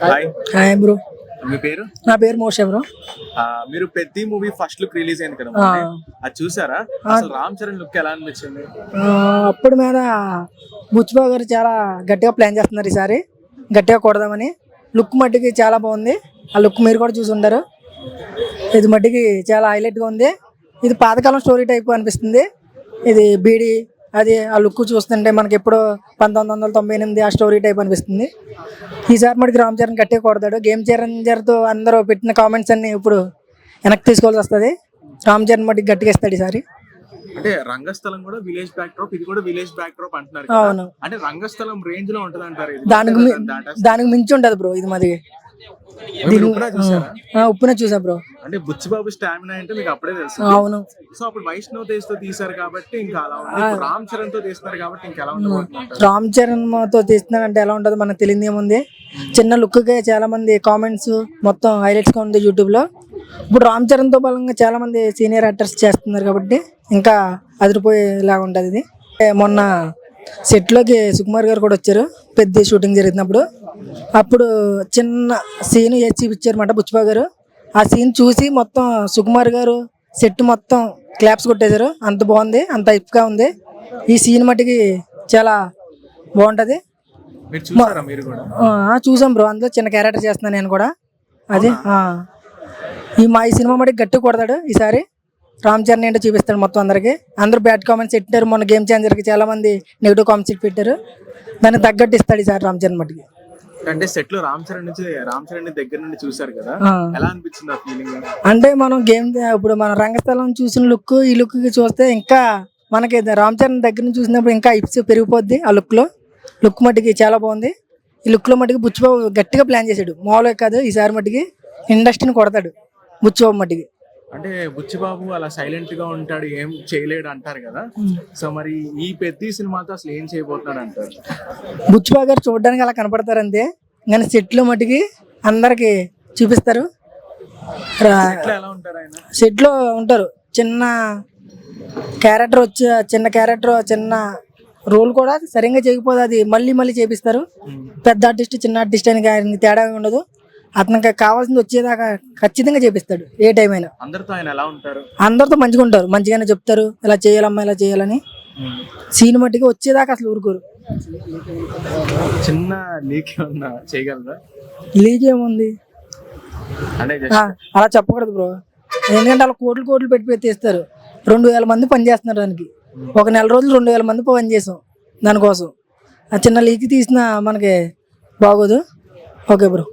Hi hi bro మీ పేరు? నా పేరు మోషే బ్రో ఆ, మీరు పెద్ద మూవీ ఫస్ట్ లుక్ రిలీజ్ అయింది కదా. అది చూసారా? అసలు రామ్ చరణ్ లుక్ ఎలా అనిపించింది? అప్పుడు మీద బుచ్చిబాబు గారు చాలా గట్టిగా ప్లాన్ చేస్తున్నారు ఈసారి. గట్టిగా కొడదామని. లుక్ మట్టికి చాలా బాగుంది. ఆ లుక్ మీరు కూడా చూసి ఉంటారు ఇది మట్టికి చాలా హైలైట్గా ఉంది. ఇది పాతకాలం స్టోరీ టైప్ అనిపిస్తుంది. ఇది బీడి అది ఆ లుక్ చూస్తుంటే మనకి ఎప్పుడు పంతొమ్మిది వందల తొంభై ఎనిమిది ఆ స్టోరీ టైప్ అనిపిస్తుంది. ఈసారి మటుకు రామ్ చరణ్ గట్టిగా కొడతాడు. గేమ్ చేంజర్తో అందరూ పెట్టిన కామెంట్స్ అన్ని ఇప్పుడు వెనక్కి తీసుకోవాల్సి వస్తుంది. రామ్ చరణ్ మటుకు గట్టిగా ఇస్తాడు ఈసారి. అంటే రంగస్థలం కూడా విలేజ్ బ్యాక్ డ్రాప్ ఇది కూడా విలేజ్ బ్యాక్ డ్రాప్ అంటున్నారు. అవును. అంటే రంగస్థలం రేంజ్లో ఉంటది అంటారు దానికి దానికి మించి ఉంటది బ్రో ఇది మాది. ఉప్పునే చూసా బ్రో. అంటే బుచ్చిబాబు స్టామినా అంటే మీకు అప్పుడే తెలుసు. అవును. సో అప్పుడు వైష్ణవ్ తేజ్తో తీసారు కాబట్టి ఇంకా అలా ఉంది రామ్ చరణ్తో తీస్తున్నారు కాబట్టి ఇంకా ఎలా ఉండబోతుంది రామ్ చరణ్తో తీస్తున్నాడంటే ఎలా ఉంటుందో మనకు తెలియదు ఏముంది. చిన్న లుక్ కే చాలా మంది కామెంట్స్ మొత్తం హైలైట్స్గా ఉంది యూట్యూబ్లో ఇప్పుడు రామ్ చరణ్తో బలంగా చాలా మంది సీనియర్ యాక్టర్స్ చేస్తున్నారు కాబట్టి ఇంకా అదిరిపోయేలాగా ఉంటది ఇది. మొన్న సెట్లోకి సుకుమార్ గారు కూడా వచ్చారు. పెద్ద షూటింగ్ జరుగుతున్నప్పుడు అప్పుడు చిన్న సీన్ వేసి చూపించారు మాట బుచ్చిబాబు గారు. ఆ సీన్ చూసి మొత్తం సుకుమార్ గారు సెట్ మొత్తం క్లాప్స్ కొట్టేశారు. అంత బాగుంది అంత గా ఉంది. ఈ సీన్ మటుకి చాలా బాగుంటది. చూసాం బ్రో. అందులో చిన్న క్యారెక్టర్ చేస్తున్నాను నేను కూడా. అది. ఈ మా ఈ సినిమా మటుకు గట్టి కొడతాడు ఈసారి. రామ్ చరణ్ ఏంటో చూపిస్తాడు మొత్తం అందరికి. అందరూ బ్యాడ్ కామెంట్స్ పెట్టారు మొన్న గేమ్కి చాలా మంది నెగిటివ్ కామెంట్స్ పెట్టారు. దానికి తగ్గట్టు ఇస్తాడు ఈసారి రామ్ చరణ్ మటుకి. అంటే సెట్లో రామ్ చరణ్ నుంచి రామ్ చరణ్ దగ్గర నుండి చూసారు కదా. ఎలా అనిపించింది ఆ ఫీలింగ్ అంటే మనం గేమ్ ఇప్పుడు మన రంగస్థలం చూసిన లుక్ ఈ లుక్ చూస్తే ఇంకా మనకి రామ్ చరణ్ దగ్గర నుంచి చూసినప్పుడు ఇంకా ఇప్స్ పెరిగిపోద్ది ఆ లుక్లో. లుక్ మట్టికి చాలా బాగుంది. ఈ లుక్లో మట్టికి బుచ్చిబాబు గట్టిగా ప్లాన్ చేశాడు. మామూలుగా కాదు ఈసారి మట్టికి ఇండస్ట్రీని కొడతాడు బుచ్చిబాబు మట్టికి. అంటే బుచ్చిబాబు అలా సైలెంట్గా ఉంటాడు ఏం చేయలేడు అంటారు కదా. సో మరి ఈ పెద్ద సినిమాతో అసలు ఏం చేయబోతున్నాడు అంటారు? బుచ్చిబాబు గారు చూడడానికి అలా కనపడతారు అంతే కానీ సెట్లో మట్టికి అందరికి చూపిస్తారు. ఎలా ఉంటారు ఆయన? సెట్లో ఉంటారు. చిన్న క్యారెక్టర్ వచ్చి చిన్న క్యారెక్టర్ చిన్న రోల్ కూడా సరిగ్గా చేయకపోతే అది. మళ్ళీ మళ్ళీ చేపిస్తారు. పెద్ద ఆర్టిస్ట్ చిన్న ఆర్టిస్ట్ అని తేడా ఉండదు. అతనికి కావాల్సింది వచ్చేదాకా ఖచ్చితంగా చేపిస్తాడు. ఏ టైం అయినా. అందరితో ఆయన ఎలా ఉంటారు? అందరితో మంచిగా ఉంటారు. మంచిగానే చెప్తారు. ఇలా చేయాలమ్మా ఇలా చేయాలని. సీన్ మట్టికి వచ్చేదాకా అసలు ఊరుకోరు. చిన్న లీక్ ఏమన్నా చేయగలరా? లీక్ ఏముంది? అలా చెప్పకూడదు బ్రో. ఎందుకంటే అలా కోట్లు కోట్లు పెట్టి పెట్టి తీస్తారు రెండు వేల మంది పని చేస్తున్నారు దానికి. ఒక నెల రోజులు రెండు వేల మంది పని చేసాం దానికోసం. ఆ చిన్న లీక్ తీసిన మనకి బాగోదు. Okay bro.